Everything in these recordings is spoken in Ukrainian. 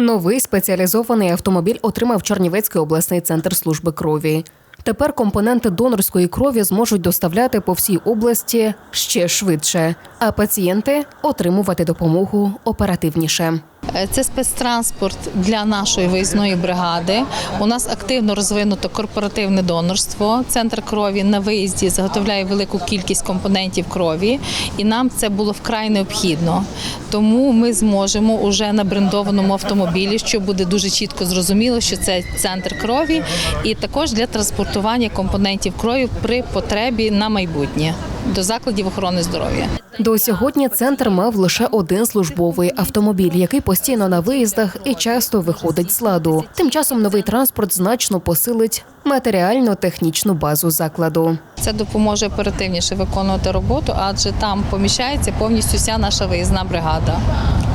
Новий спеціалізований автомобіль отримав Чернівецький обласний центр служби крові. Тепер компоненти донорської крові зможуть доставляти по всій області ще швидше, а пацієнти отримувати допомогу оперативніше. Е, Це спецтранспорт для нашої виїзної бригади. У нас активно розвинуто корпоративне донорство. Центр крові на виїзді заготовляє велику кількість компонентів крові, і нам це було вкрай необхідно. Тому ми зможемо уже на брендованому автомобілі, що буде дуже чітко зрозуміло, що це центр крові, і також для транспортування компонентів крові при потребі на майбутнє до закладів охорони здоров'я. До сьогодні центр мав лише один службовий автомобіль, який постійно на виїздах і часто виходить з ладу. Тим часом новий транспорт значно посилить матеріально-технічну базу закладу. Це допоможе оперативніше виконувати роботу, адже там поміщається повністю вся наша виїзна бригада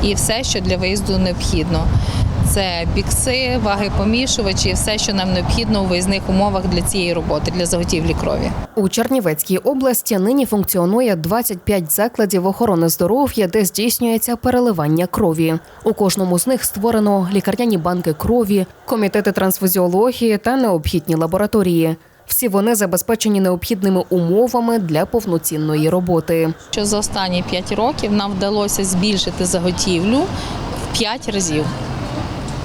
і все, що для виїзду необхідно. Це бікси, ваги помішувачі, все, що нам необхідно у виїзних умовах для цієї роботи, для заготівлі крові. У Чернівецькій області нині функціонує 25 закладів охорони здоров'я, де здійснюється переливання крові. У кожному з них створено лікарняні банки крові, комітети трансфузіології та необхідні лабораторії. Всі вони забезпечені необхідними умовами для повноцінної роботи. Що за останні 5 років нам вдалося збільшити заготівлю в 5 разів.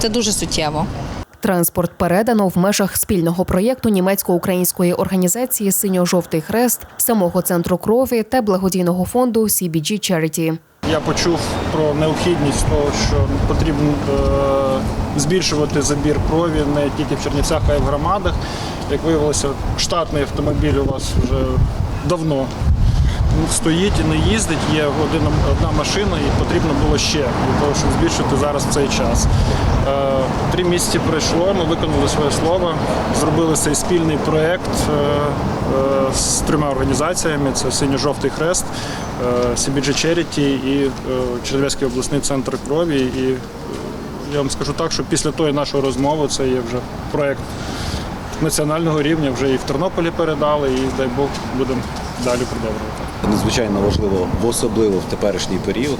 Це дуже суттєво. Транспорт передано в межах спільного проєкту німецько-української організації Синьо-жовтий хрест, самого центру крові та благодійного фонду CBG Charity. Я почув про необхідність того, що потрібно е, збільшувати забір крові не тільки в Чернівцях, а й в громадах. Як виявилося, штатний автомобіль у вас вже давно стоїть і не їздить. Є одна машина, і потрібно було ще для того, щоб збільшити зараз цей час. Е, Три місяці пройшло, ми виконали своє слово, зробили цей спільний проєкт е, е, з трьома організаціями: це Синьо-жовтий хрест, CBG Charity і Чернівецький обласний центр крові. І я вам скажу так, що після тої нашої розмови це є вже проєкт національного рівня, вже і в Тернополі передали, і дай Бог будемо далі продовжувати. Надзвичайно важливо, особливо в теперішній період.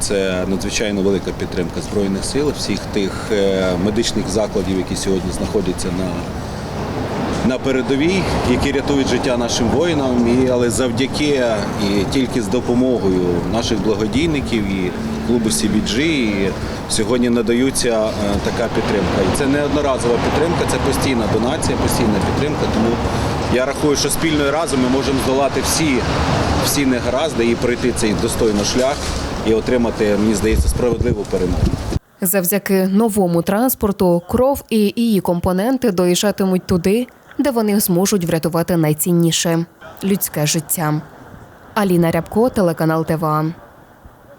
Це надзвичайно велика підтримка Збройних сил, всіх тих е, медичних закладів, які сьогодні знаходяться на, на передовій, які рятують життя нашим воїнам. І, але завдяки і тільки з допомогою наших благодійників і клубу CBG і сьогодні надаються е, така підтримка. І це не одноразова підтримка, це постійна донація, постійна підтримка. Тому я рахую, що спільно і разом ми можемо здолати всі, всі негаразди і пройти цей достойний шлях і отримати, мені здається, справедливу перемогу. Завдяки новому транспорту кров і її компоненти доїжджатимуть туди, де вони зможуть врятувати найцінніше людське життя. Аліна Рябко, телеканал ТВА.